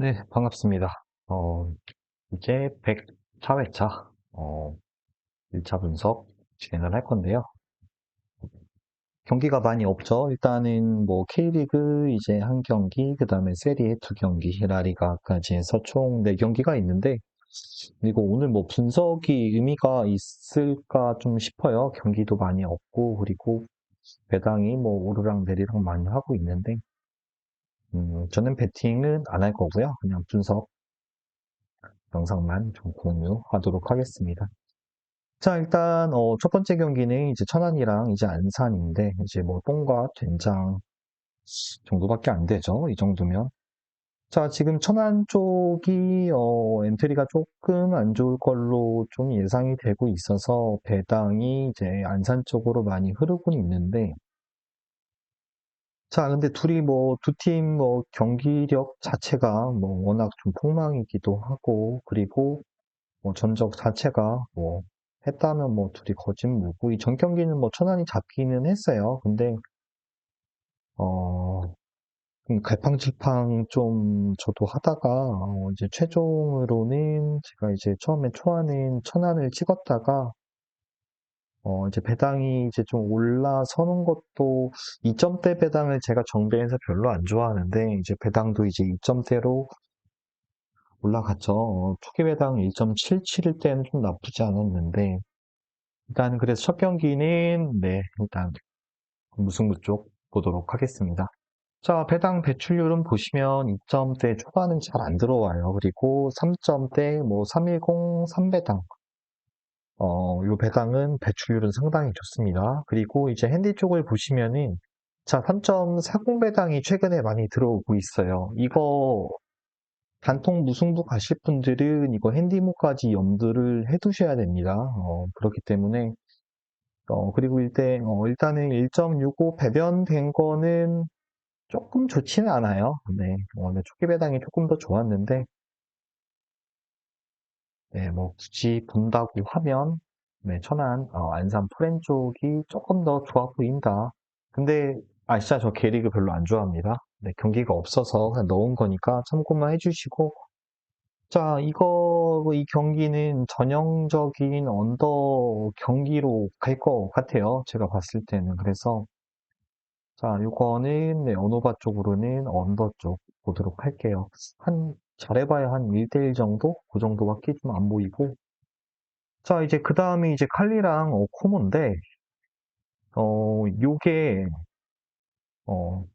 네, 반갑습니다. 어, 이제 104회차, 어, 1차 분석 진행을 할 건데요. 경기가 많이 없죠. 일단은 뭐 K리그 이제 한 경기, 그 다음에 세리에 두 경기, 라리가까지 해서 총 네 경기가 있는데, 그리고 오늘 뭐 분석이 의미가 있을까 좀 싶어요. 경기도 많이 없고, 그리고 배당이 뭐 오르락 내리락 많이 하고 있는데, 음, 저는 배팅은 안 할 거고요. 그냥 분석 영상만 좀 공유하도록 하겠습니다. 자, 일단, 어, 첫 번째 경기는 이제 천안이랑 이제 안산인데, 이제 뭐, 똥과 된장 정도밖에 안 되죠. 이 정도면. 자, 지금 천안 쪽이, 어, 엔트리가 조금 안 좋을 걸로 좀 예상이 되고 있어서, 배당이 이제 안산 쪽으로 많이 흐르고 있는데, 자, 근데 둘이 뭐, 두 팀 뭐, 경기력 자체가 뭐, 워낙 좀 폭망이기도 하고, 그리고 뭐, 전적 자체가 뭐, 했다면 뭐, 둘이 거진 무고, 이 전 경기는 뭐, 천안이 잡기는 했어요. 근데, 어, 좀 갈팡질팡 좀 저도 하다가, 어, 이제 최종으로는 제가 이제 처음에 초안은 천안을 찍었다가, 어, 이제 배당이 이제 좀 올라서는 것도 2점대 배당을 제가 정배해서 별로 안 좋아하는데 이제 배당도 이제 2점대로 올라갔죠. 어, 초기 배당 1.77일 때는 좀 나쁘지 않았는데 일단 그래서 첫 경기는 네 일단 무승부 쪽 보도록 하겠습니다. 자 배당 배출률은 보시면 2점대 초반은 잘 안 들어와요. 그리고 3점대 뭐 310, 3배당 어, 요 배당은 배출률은 상당히 좋습니다. 그리고 이제 핸디 쪽을 보시면은 자, 3.40 배당이 최근에 많이 들어오고 있어요. 이거 단통 무승부 가실 분들은 이거 핸디모까지 염두를 해 두셔야 됩니다. 어, 그렇기 때문에 어, 그리고 일단 어, 일단은 1.65 배변된 거는 조금 좋지는 않아요. 네, 어, 네, 초기 배당이 조금 더 좋았는데 네, 뭐 굳이 본다고 하면 네, 천안, 어, 안산 프렌 쪽이 조금 더 좋아 보인다. 근데 아시죠? 저 K리그 별로 안 좋아합니다. 네, 경기가 없어서 그냥 넣은 거니까 참고만 해주시고 자, 이거 이 경기는 전형적인 언더 경기로 갈 것 같아요. 제가 봤을 때는 그래서 자, 이거는 네, 언어바 쪽으로는 언더 쪽 보도록 할게요. 한 잘해봐야 한 1대1 정도? 그 정도밖에 좀 안 보이고. 자, 이제 그 다음에 이제 칼리랑 어, 코모인데, 어, 요게, 어,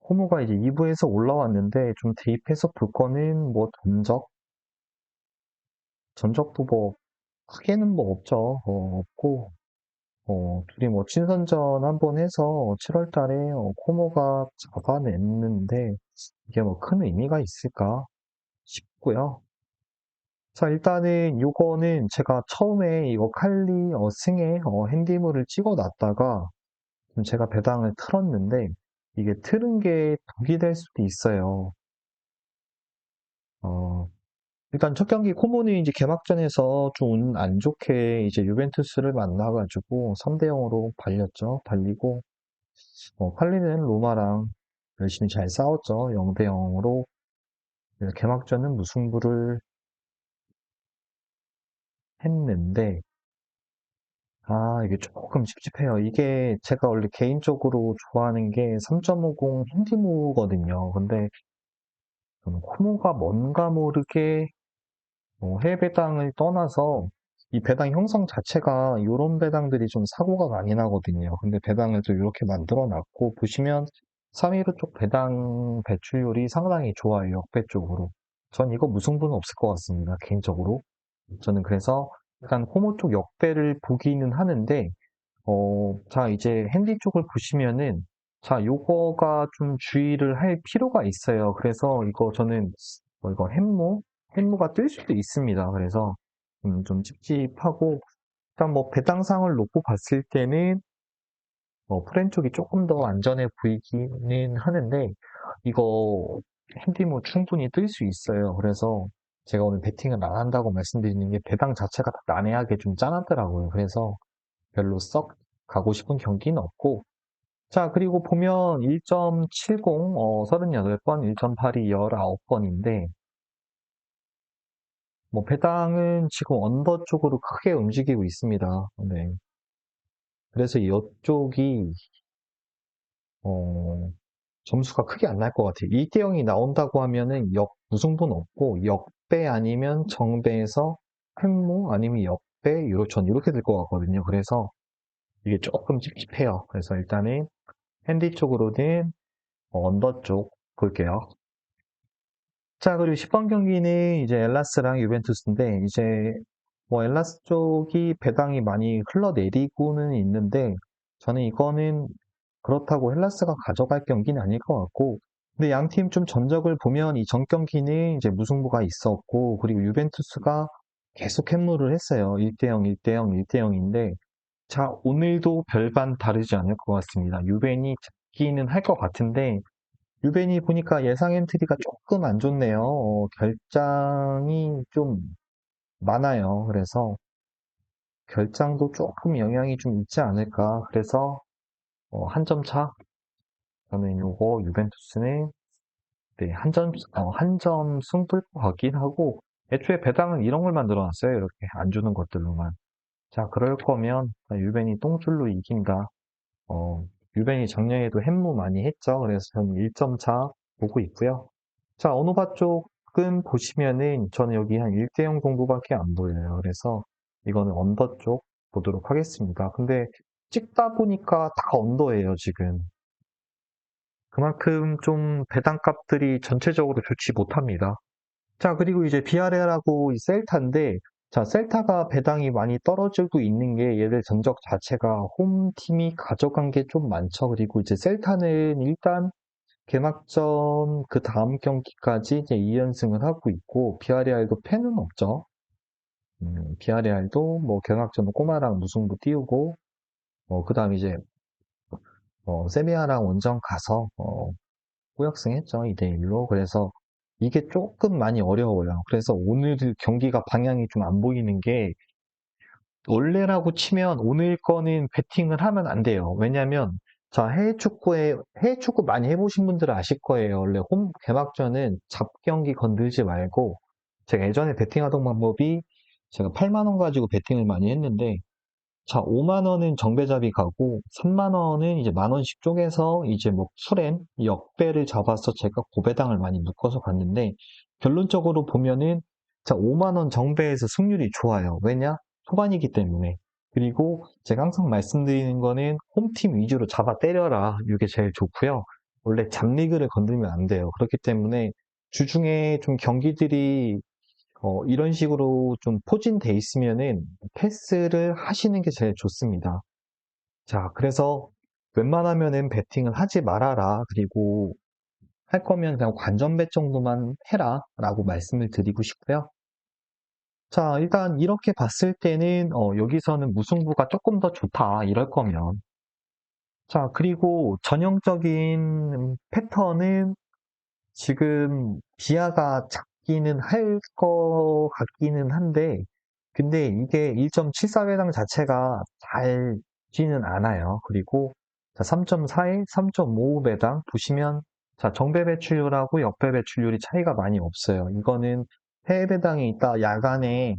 코모가 이제 2부에서 올라왔는데, 좀 대입해서 볼 거는 뭐, 전적? 전적도 뭐, 크게는 뭐 없죠. 어, 없고, 어, 둘이 뭐, 친선전 한 번 해서 7월 달에 어, 코모가 잡아냈는데, 이게 뭐 큰 의미가 있을까 싶고요. 자, 일단은 요거는 제가 처음에 이거 칼리 어, 승에 어, 핸디물을 찍어 놨다가 좀 제가 배당을 틀었는데 이게 틀은 게 독이 될 수도 있어요. 어, 일단 첫 경기 코모는 이제 개막전에서 좀운안 좋게 이제 유벤투스를 만나가지고 3대 0으로 발렸죠. 발리고 어, 칼리는 로마랑 열심히 잘 싸웠죠. 0대 0으로 개막전은 무승부를 했는데 아, 이게 조금 찝찝해요. 이게 제가 원래 개인적으로 좋아하는 게 3.50 힌디무거든요. 근데 저는 코모가 뭔가 모르게 뭐 해외 배당을 떠나서 이 배당 형성 자체가 이런 배당들이 좀 사고가 많이 나거든요. 근데 배당을 또 이렇게 만들어 놨고 보시면 3위로 쪽 배당 배출률이 상당히 좋아요. 역배 쪽으로. 전 이거 무승부는 없을 것 같습니다. 개인적으로. 저는 그래서 약간 코모 쪽 역배를 보기는 하는데 어, 자, 이제 핸디 쪽을 보시면은, 자, 요거가 좀 주의를 할 필요가 있어요. 그래서 이거 저는, 뭐 이거 햄무? 햄무가 뜰 수도 있습니다. 그래서, 음, 좀 찝찝하고, 일단 뭐 배당상을 놓고 봤을 때는, 뭐 프렌 쪽이 조금 더 안전해 보이기는 하는데, 이거 핸디무 충분히 뜰 수 있어요. 그래서 제가 오늘 배팅을 안 한다고 말씀드리는 게 배당 자체가 다 난해하게 좀 짠하더라고요. 그래서 별로 썩 가고 싶은 경기는 없고, 자, 그리고 보면 1.70, 어, 38번, 1.82, 19번인데, 뭐, 배당은 지금 언더 쪽으로 크게 움직이고 있습니다. 네. 그래서 이쪽이, 어, 점수가 크게 안 날 것 같아요. 1대 0이 나온다고 하면은 역, 무승부는 없고, 역배 아니면 정배에서 횡무 아니면 역배, 유로천 이렇게 될 것 같거든요. 그래서 이게 조금 찝찝해요. 그래서 일단은 핸디 쪽으로는 언더 쪽 볼게요. 자, 그리고 10번 경기는 이제 엘라스랑 유벤투스인데, 이제 뭐 엘라스 쪽이 배당이 많이 흘러내리고는 있는데, 저는 이거는 그렇다고 헬라스가 가져갈 경기는 아닐 것 같고, 근데 양 팀 좀 전적을 보면 이 전 경기는 이제 무승부가 있었고, 그리고 유벤투스가 계속 햄무를 했어요. 1대0, 1대0, 1대0인데, 자, 오늘도 별반 다르지 않을 것 같습니다. 유벤이 잡기는 할 것 같은데, 유벤이 보니까 예상 엔트리가 조금 안 좋네요. 어, 결장이 좀 많아요. 그래서 결장도 조금 영향이 좀 있지 않을까. 그래서 어, 한 점 차. 저는 요거 유벤투스는 네, 한 점, 어, 한점 승부일 것 같긴 하고 애초에 배당은 이런 걸 만들어놨어요. 이렇게 안 주는 것들로만. 자, 그럴 거면 유벤이 똥줄로 이긴다. 어, 유벤이 작년에도 햄무 많이 했죠. 그래서 저는 1점 차 보고 있고요. 자, 어노바 쪽은 보시면은 저는 여기 한 1대0 정도밖에 안 보여요. 그래서 이거는 언더 쪽 보도록 하겠습니다. 근데 찍다 보니까 다 언더예요, 지금. 그만큼 좀 배당값들이 전체적으로 좋지 못합니다. 자, 그리고 이제 이 셀타인데, 자, 셀타가 배당이 많이 떨어지고 있는 게 얘들 전적 자체가 홈팀이 가져간 게 좀 많죠. 그리고 이제 셀타는 일단 개막전 그 다음 경기까지 이제 2연승을 하고 있고, 비아레알도 팬은 없죠. 음, 비아레알도 뭐 개막전은 꼬마랑 무승부 띄우고, 어, 그 다음 이제, 어, 세비야랑 원정 가서, 어, 꾸역승했죠. 2대 1로. 그래서 이게 조금 많이 어려워요. 그래서 오늘 경기가 방향이 좀 안 보이는 게 원래라고 치면 오늘 거는 배팅을 하면 안 돼요. 왜냐면 자 해외 축구에 해외 축구 많이 해보신 분들은 아실 거예요. 원래 홈 개막전은 잡 경기 건들지 말고 제가 예전에 배팅하던 방법이 제가 8만 원 가지고 배팅을 많이 했는데 자, 5만 원은 정배잡이 가고 3만 원은 이제 만 원씩 쪼개서 이제 뭐 풀엔 역배를 잡아서 제가 고배당을 많이 묶어서 갔는데 결론적으로 보면은 자, 5만 원 정배에서 승률이 좋아요. 왜냐? 초반이기 때문에. 그리고 제가 항상 말씀드리는 거는 홈팀 위주로 잡아 때려라. 이게 제일 좋고요. 원래 잡리그를 건들면 안 돼요. 그렇기 때문에 주중에 좀 경기들이 어, 이런 식으로 좀 포진돼 있으면은 패스를 하시는 게 제일 좋습니다. 자, 그래서 웬만하면은 배팅을 하지 말아라. 그리고 할 거면 그냥 관전 배 정도만 해라. 라고 말씀을 드리고 싶고요. 자, 일단 이렇게 봤을 때는 어, 여기서는 무승부가 조금 더 좋다. 이럴 거면. 자, 그리고 전형적인 패턴은 지금 비아가 작기는 할것 같기는 한데, 근데 이게 1.74배당 자체가 잘 지는 않아요. 그리고 3.4에 3.55배당 보시면 자, 정배 배출률하고 역배 배출률이 차이가 많이 없어요. 이거는 해외 배당이 있다 야간에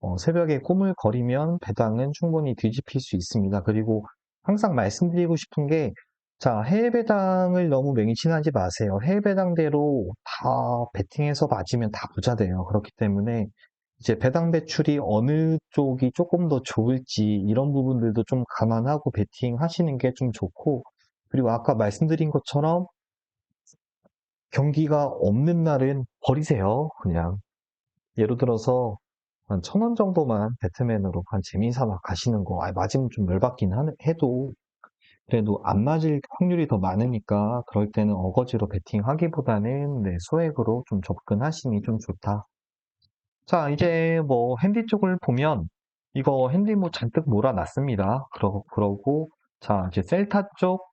어, 새벽에 꿈을 거리면 배당은 충분히 뒤집힐 수 있습니다. 그리고 항상 말씀드리고 싶은 게 자, 해외 배당을 너무 맹신하지 마세요. 해외 배당대로 다 베팅해서 맞으면 다 부자 돼요. 그렇기 때문에 이제 배당 배출이 어느 쪽이 조금 더 좋을지 이런 부분들도 좀 감안하고 베팅 하시는 게 좀 좋고 그리고 아까 말씀드린 것처럼 경기가 없는 날은 버리세요. 그냥 예를 들어서 한 천 원 정도만 배트맨으로 한 재미삼아 가시는 거 아, 맞으면 좀 열받긴 하- 해도 그래도 안 맞을 확률이 더 많으니까 그럴 때는 어거지로 베팅하기보다는 네, 소액으로 좀 접근하시니 좀 좋다. 자, 이제 뭐 핸디 쪽을 보면 이거 핸디 뭐 잔뜩 몰아놨습니다. 그러, 그러고 자, 이제 셀타 쪽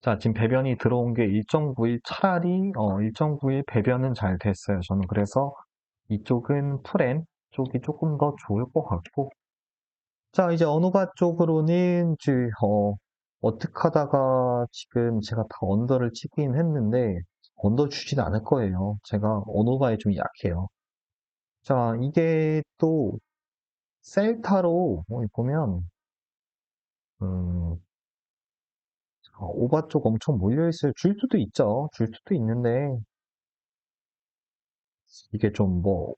자, 지금 배변이 들어온 게 1.91 차라리 어, 1.91 배변은 잘 됐어요. 저는 그래서 이쪽은 풀엔 쪽이 조금 더 좋을 것 같고 자, 이제 어누바 쪽으로는 이제 어, 어떻게 하다가 지금 제가 다 언더를 치긴 했는데, 언더 주진 않을 거예요. 제가 언어바에 좀 약해요. 자, 이게 또, 셀타로, 어, 보면, 음, 어, 오바 쪽 엄청 몰려있어요. 줄 수도 있죠. 줄 수도 있는데, 이게 좀 뭐,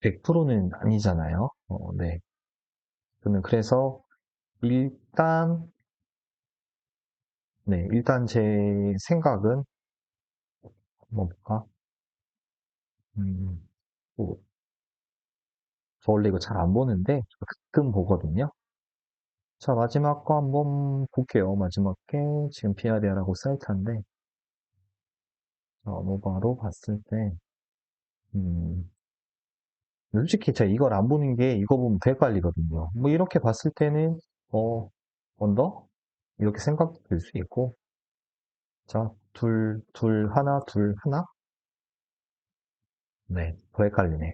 100%는 아니잖아요. 어, 네. 저는 그래서, 일단, 네, 일단 제 생각은, 뭐 볼까? 음, 뭐, 저 원래 이거 잘 안 보는데, 가끔 보거든요. 자, 마지막 거 한번 볼게요. 마지막 게 지금 비아리아라고 사이트인데, 어, 노바로 봤을 때, 음, 솔직히 제가 이걸 안 보는 게 이거 보면 더 헷갈리거든요. 뭐 이렇게 봤을 때는, 어, 언더? 이렇게 생각될 수 있고, 자, 둘, 둘, 하나, 둘, 하나? 네, 더 헷갈리네.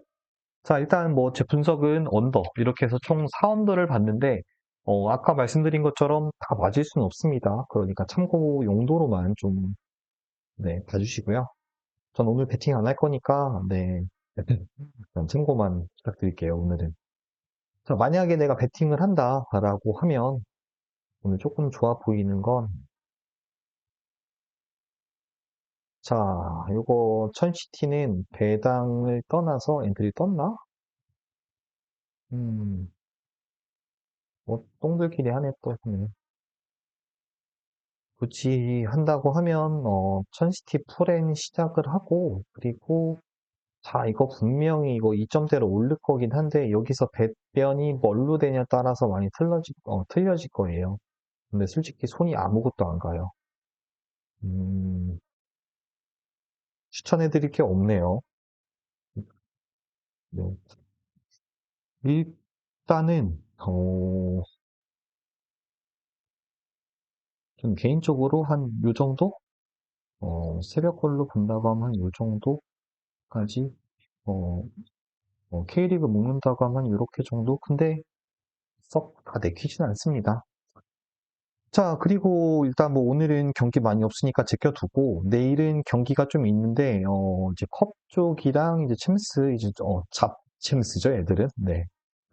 자, 일단 뭐 제 분석은 언더, 이렇게 해서 총 4언더를 봤는데, 어, 아까 말씀드린 것처럼 다 맞을 수는 없습니다. 그러니까 참고 용도로만 좀, 네, 봐주시고요. 전 오늘 배팅 안 할 거니까, 네, 그냥 참고만 부탁드릴게요, 오늘은. 자, 만약에 내가 배팅을 한다라고 하면, 오늘 조금 좋아 보이는 건, 자, 요거 천시티는 배당을 떠나서 엔트리 떴나? 음, 뭐, 똥들끼리 하네 또. 음. 굳이 한다고 하면, 어, 천시티 풀엔 시작을 하고, 그리고, 자, 이거 분명히 이거 2점대로 오를 거긴 한데, 여기서 배변이 뭘로 되냐에 따라서 많이 틀려질, 어, 틀려질 거예요. 근데 솔직히 손이 아무것도 안 가요. 음, 추천해 드릴 게 없네요. 네. 일단은, 어, 좀 개인적으로 한 요 정도? 어, 새벽 걸로 본다고 하면 요 정도 까지, 어, 어, K리그 묶는다고 하면 요렇게 정도? 근데 썩 다 내키진 않습니다. 자, 그리고 일단 뭐 오늘은 경기 많이 없으니까 제껴두고, 내일은 경기가 좀 있는데, 어, 이제 컵 쪽이랑 이제 챔스, 이제, 어, 잡 챔스죠, 애들은. 네.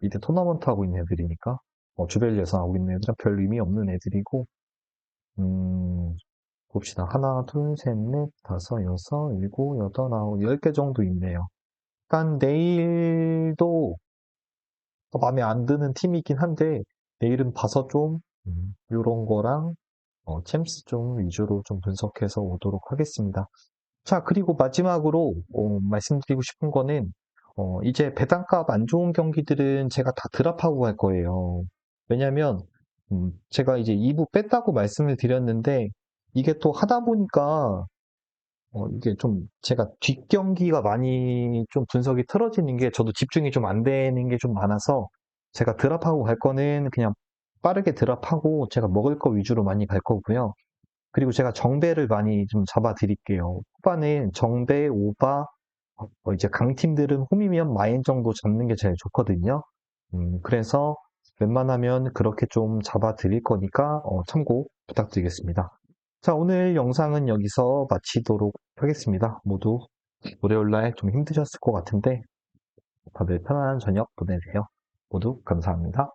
이제 토너먼트 하고 있는 애들이니까, 어, 주별 예선하고 있는 애들은 별 의미 없는 애들이고, 음, 봅시다. 하나, 둘, 셋, 넷, 다섯, 여섯, 일곱, 여덟, 아홉, 열 개 정도 있네요. 일단 내일도 마음에 안 드는 팀이긴 한데, 내일은 봐서 좀, 음, 요런 거랑, 어, 챔스 좀 위주로 좀 분석해서 오도록 하겠습니다. 자, 그리고 마지막으로, 어, 말씀드리고 싶은 거는, 어, 이제 배당값 안 좋은 경기들은 제가 다 드랍하고 갈 거예요. 왜냐면, 음, 제가 이제 2부 뺐다고 말씀을 드렸는데, 이게 또 하다 보니까, 어, 이게 좀 제가 뒷경기가 많이 좀 분석이 틀어지는 게 저도 집중이 좀 안 되는 게 좀 많아서 제가 드랍하고 갈 거는 그냥 빠르게 드랍하고 제가 먹을 거 위주로 많이 갈 거고요. 그리고 제가 정배를 많이 좀 잡아 드릴게요. 후반에 정배, 오바, 어, 이제 강팀들은 홈이면 마인 정도 잡는 게 제일 좋거든요. 음, 그래서 웬만하면 그렇게 좀 잡아 드릴 거니까 어, 참고 부탁드리겠습니다. 자, 오늘 영상은 여기서 마치도록 하겠습니다. 모두 월요일날 좀 힘드셨을 것 같은데 다들 편안한 저녁 보내세요. 모두 감사합니다.